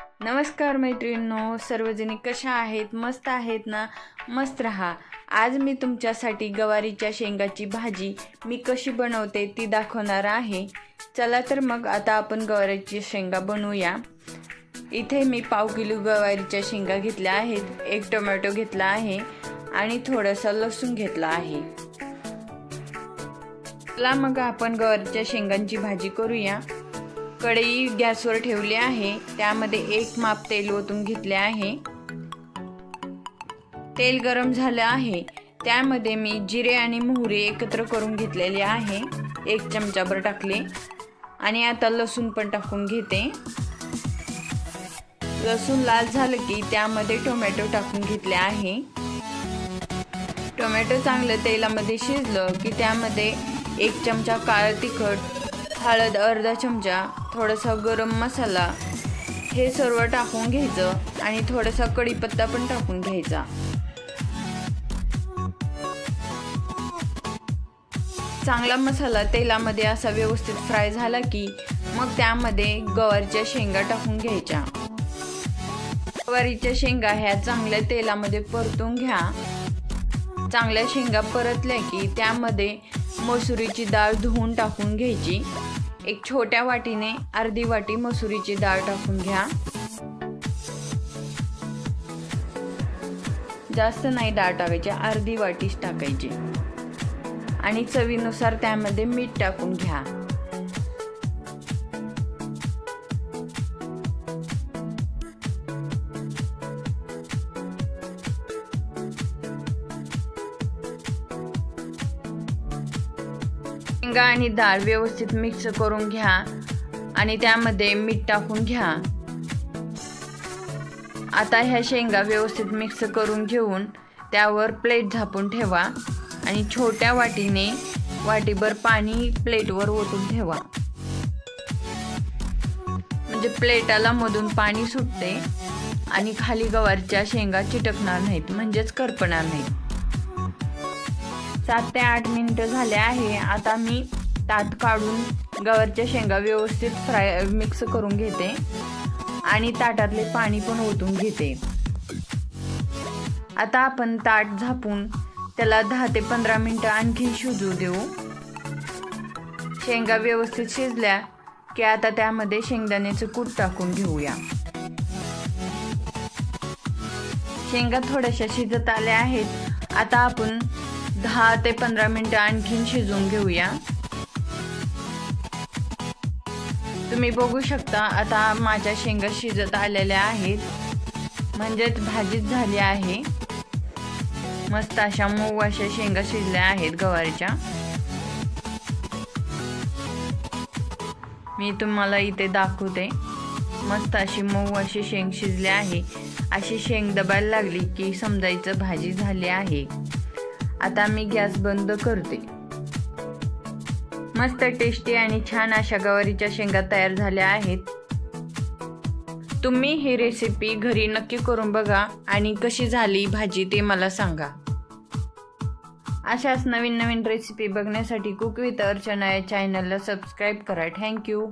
नमस्कार मैत्रिणींनो सर्वजणी कशा आहेत? मस्त आहेत ना? मस्त रहा. आज मी तुमच्यासाठी गवारीच्या शेंगाची भाजी मी कशी बनवते ती दाखवणार आहे. चला तर मग आता आपण गवारीची शेंगा बनवूया. इथे मी पाव किलो गवारीच्या शेंगा घेतल्या आहेत. एक टोमॅटो घेतला आहे आणि थोडासा लसूण घेतला आहे. चला मग आपण गवारीच्या शेंगांची भाजी करूया. कढई गॅसवर ठेवली आहे. त्यामध्ये एक माप तेल ओतून घेतले आहे. तेल गरम झालं आहे. त्यामध्ये मी जिरे आणि मोहरी एकत्र करून घेतलेले आहे. एक चमचाभर टाकले. आणि आता लसूण पण टाकून घेते. लसूण लाल झालं की त्यामध्ये टोमॅटो टाकून घेतले आहे. टोमॅटो चांगलं तेलामध्ये शिजलं की त्यामध्ये एक चमचा काळं तिखट हळद अर्धा चमचा थोडासा गरम मसाला हे सर्व टाकून घ्यायचं आणि थोडासा कढीपत्ता पण टाकून घ्यायचा. चांगला मसाला तेलामध्ये असा व्यवस्थित फ्राय झाला की मग त्यामध्ये गवारीच्या शेंगा टाकून घ्यायच्या. गवारीच्या शेंगा ह्या चांगल्या तेलामध्ये परतून घ्या. चांगल्या शेंगा परतल्या की त्यामध्ये मसुरीची डाळ धुवून टाकून घ्यायची. एक छोट्या वाटीने अर्धी वाटी मसुरीची डाळ टाकून घ्या. जास्त नाही डाळ टाकायची अर्धी वाटीच टाकायची. आणि चवीनुसार त्यामध्ये मीठ टाकून घ्या. शेंगा आणि डाळ व्यवस्थित मिक्स करून घ्या आणि त्यामध्ये मीठ टाकून घ्या. आता ह्या शेंगा व्यवस्थित मिक्स करून घेऊन त्यावर प्लेट झापून ठेवा आणि छोट्या वाटीने वाटीभर पाणी प्लेटवर ओतून ठेवा. म्हणजे प्लेटाला मधून पाणी सुटते आणि खाली गवारच्या शेंगा चिटकणार नाहीत म्हणजेच करपणार नाहीत. सात ते आठ मिनिटं झाले आहे. आता मी ताट काढून गवारच्या शेंगा व्यवस्थित फ्राय मिक्स करून घेते. आणि ताटातले पाणी पण ओतून घेते. आता आपण ताट झापून त्याला दहा ते पंधरा मिनटं आणखी शिजू देऊ. शेंगा व्यवस्थित शिजल्या की आता त्यामध्ये शेंगदाण्याचं कूट टाकून घेऊया. शेंगा थोड्याशा शिजत आल्या आहेत. आता आपण दहा ते पंधरा मिनटं आणखीन शिजवून घेऊया. तुम्ही बघू शकता आता माझ्या शेंगा शिजत आलेल्या आहेत. म्हणजेच भाजीच झाली आहे. मस्त अशा मऊ अशा शेंगा शिजल्या आहेत गवारीच्या. मी तुम्हाला इथे दाखवते. मस्त अशी मऊ अशी शेंग शिजली आहे. अशी शेंग दबायला लागली की समजायचं भाजी झाली आहे. आता मी गॅस बंद करते. मस्त टेस्टी आणि छान अशा गवारीच्या शेंगा तयार झाल्या आहेत. तुम्ही ही रेसिपी घरी नक्की करून बघा आणि कशी झाली भाजी ते मला सांगा. अशाच नवीन नवीन रेसिपी बघण्यासाठी कुक विथ अर्चना या चॅनलला सबस्क्राईब करा. थँक्यू